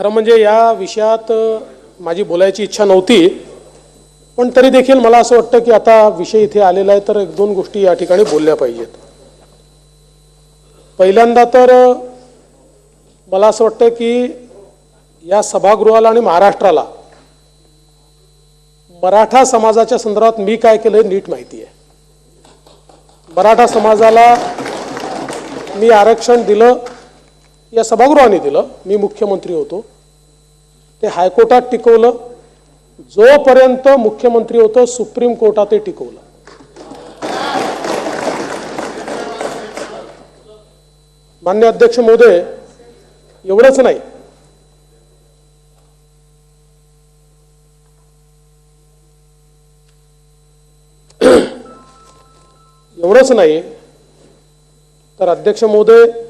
खरं म्हणजे या विषयात माझी बोलायची इच्छा नव्हती पण तरी देखील मला असं वाटतं की आता विषय इथे आलेला आहे तर एक दोन गोष्टी या ठिकाणी बोलल्या पाहिजेत. पहिल्यांदा तर मला असं वाटतं की या सभागृहाला आणि महाराष्ट्राला मराठा समाजाच्या संदर्भात मी काय केलं नीट माहिती आहे. मराठा समाजाला मी आरक्षण दिलं या सभागृहाने दिलं. मी मुख्यमंत्री होतो. ते हायकोर्टात टिकवलं. जोपर्यंत मुख्यमंत्री होतो सुप्रीम कोर्टात ते टिकवलं. मान्य अध्यक्ष महोदय एवढंच नाही. एवढंच नाही. तर अध्यक्ष महोदय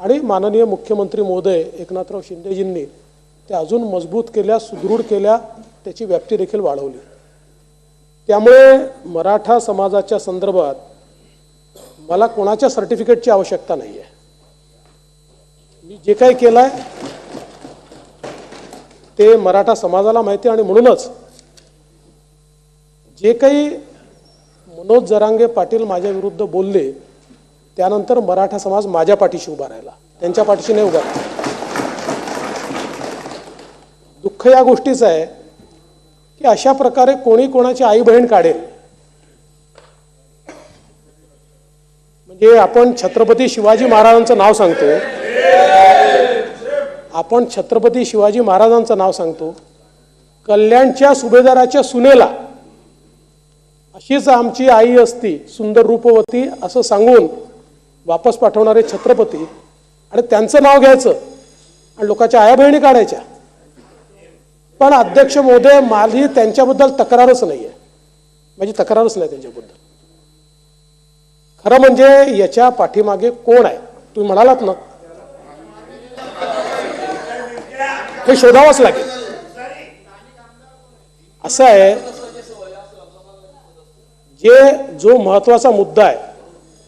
आणि माननीय मुख्यमंत्री महोदय एकनाथराव शिंदेजींनी त्या अजून मजबूत केल्या सुदृढ केल्या त्याची व्याप्ती देखील वाढवली. त्यामुळे मराठा समाजाच्या संदर्भात मला कोणाच्या सर्टिफिकेटची आवश्यकता नाही आहे मी जे काही केलं आहे ते मराठा समाजाला माहिती आणि म्हणूनच जे काही मनोज जरांगे पाटील माझ्या विरुद्ध बोलले त्यानंतर मराठा समाज माझ्या पाठीशी उभा राहिला. त्यांच्या पाठीशी नाही उभा राहिला. दुःख या गोष्टीचं आहे की अशा प्रकारे कोणी कोणाची आई बहीण काढेल. म्हणजे आपण छत्रपती शिवाजी महाराजांचं नाव सांगतो. आपण छत्रपती शिवाजी महाराजांचं नाव सांगतो. कल्याणच्या सुभेदाराच्या सुनेला अशीच आमची आई असती सुंदर रूपवती असं सांगून वापस पाठवणारे छत्रपती आणि त्यांचं नाव घ्यायचं आणि लोकांच्या आया बहिणी काढायच्या. पण अध्यक्ष महोदय माझी त्यांच्याबद्दल तक्रारच नाही आहे माझी तक्रारच नाही त्यांच्याबद्दल. खरं म्हणजे याच्या पाठीमागे कोण आहे? तुम्ही म्हणालात ना. हे शोधावंच लागेल. असं आहे जे जो महत्त्वाचा मुद्दा आहे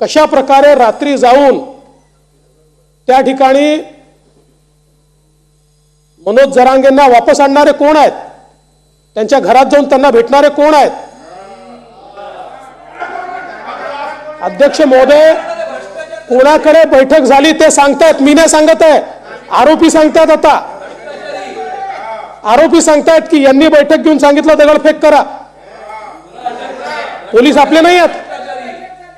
कशा प्रकारे रात्री जाऊन त्या ठिकाणी मनोज जरांगेंना वापस आणणारे कोण आहेत? त्यांच्या घरात जाऊन त्यांना भेटणारे कोण आहेत? अध्यक्ष महोदय कोणाकडे बैठक झाली ते सांगतायत मी नाही सांगत आहे. आरोपी सांगतायत आता. आरोपी सांगतायत की यांनी बैठक घेऊन सांगितलं दगडफेक करा. पोलीस आपले नाही आहेत.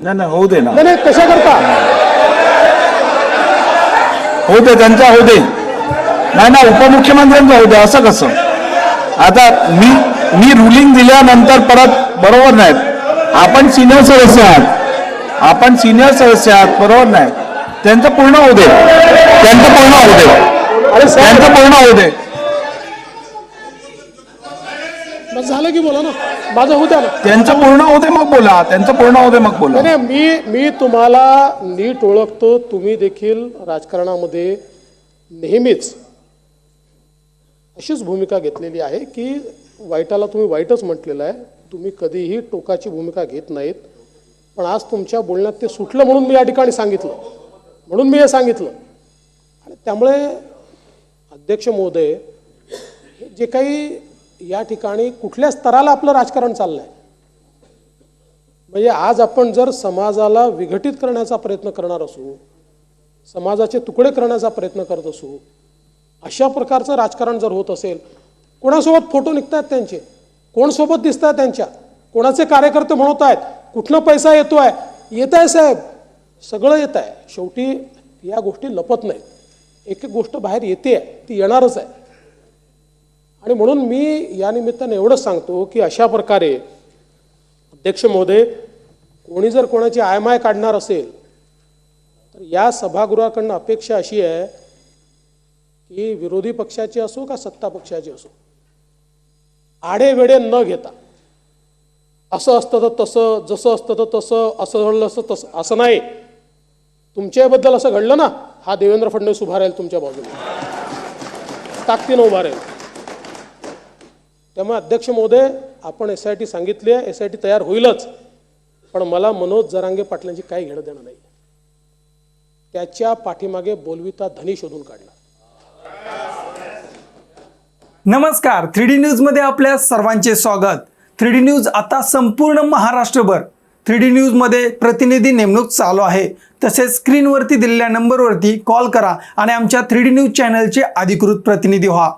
नाही नाही होऊ दे ना. नाही नाही कशा करता? होऊ दे त्यांचा होऊ दे. नाही ना उपमुख्यमंत्र्यांचा होऊ दे असं कसं? आता मी मी रुलिंग दिल्यानंतर परत बरोबर नाहीत आपण सिनियर सदस्य आहात. आपण सिनियर सदस्य आहात बरोबर नाही. त्यांचं पूर्ण होऊ दे. त्यांचं पूर्ण होऊ दे. अरे त्यांचं पूर्ण होऊ दे. झालं की बोला ना. माझं होऊ द्या ना. त्यांचं पूर्ण दे मग बोला. त्यांचं पूर्ण दे मग बोला. नाही मी मी तुम्हाला नीट ओळखतो. तुम्ही देखील राजकारणामध्ये नेहमीच अशीच भूमिका घेतलेली आहे की वाईटाला तुम्ही वाईटच म्हटलेलं आहे. तुम्ही कधीही टोकाची भूमिका घेत नाहीत. पण आज तुमच्या बोलण्यात ते सुटलं म्हणून मी या ठिकाणी सांगितलं. म्हणून मी हे सांगितलं. आणि त्यामुळे अध्यक्ष महोदय जे काही या ठिकाणी कुठल्या स्तराला आपलं राजकारण चाललं आहे म्हणजे आज आपण जर समाजाला विघटित करण्याचा प्रयत्न करणार असू समाजाचे तुकडे करण्याचा प्रयत्न करत असू अशा प्रकारचं राजकारण जर होत असेल कोणासोबत फोटो निघतात त्यांचे? कोण सोबत दिसत आहेत त्यांच्या? कोणाचे कार्यकर्ते म्हणत आहेत कुठला पैसा येतो आहे येत आहे साहेब. सगळं येत आहे शेवटी या गोष्टी लपत नाहीत. एक एक गोष्ट बाहेर येते ती येणारच आहे. आणि म्हणून मी या निमित्ताने एवढंच सांगतो की अशा प्रकारे अध्यक्ष महोदय कोणी जर कोणाची आय माय काढणार असेल तर या सभागृहाकडनं अपेक्षा अशी आहे की विरोधी पक्षाची असो का सत्ता पक्षाची असो आडे वेडे न घेता असं असतं तर तसं जसं असतं तर तसं असं घडलं असं तसं असं नाही. तुमच्याबद्दल असं घडलं ना हा देवेंद्र फडणवीस उभा राहील तुमच्या बाजूला. ताकदीनं उभा राहील. त्यामुळे अध्यक्ष महोदय आपण एस आय टी सांगितली आहे एस आय टी तयार होईलच. पण मला मनोज जरांगे पाटलांची काही घेणं देणं नाही. त्याच्या पाठीमागे बोलविता धनी शोधून काढला. नमस्कार. थ्री डी न्यूजमध्ये आपल्या सर्वांचे स्वागत. थ्री डी न्यूज आता संपूर्ण महाराष्ट्रभर. थ्री डी न्यूजमध्ये प्रतिनिधी नेमणूक चालू आहे. तसेच स्क्रीनवरती दिलेल्या नंबरवरती कॉल करा आणि आमच्या थ्री डी न्यूज चॅनलचे अधिकृत प्रतिनिधी व्हा.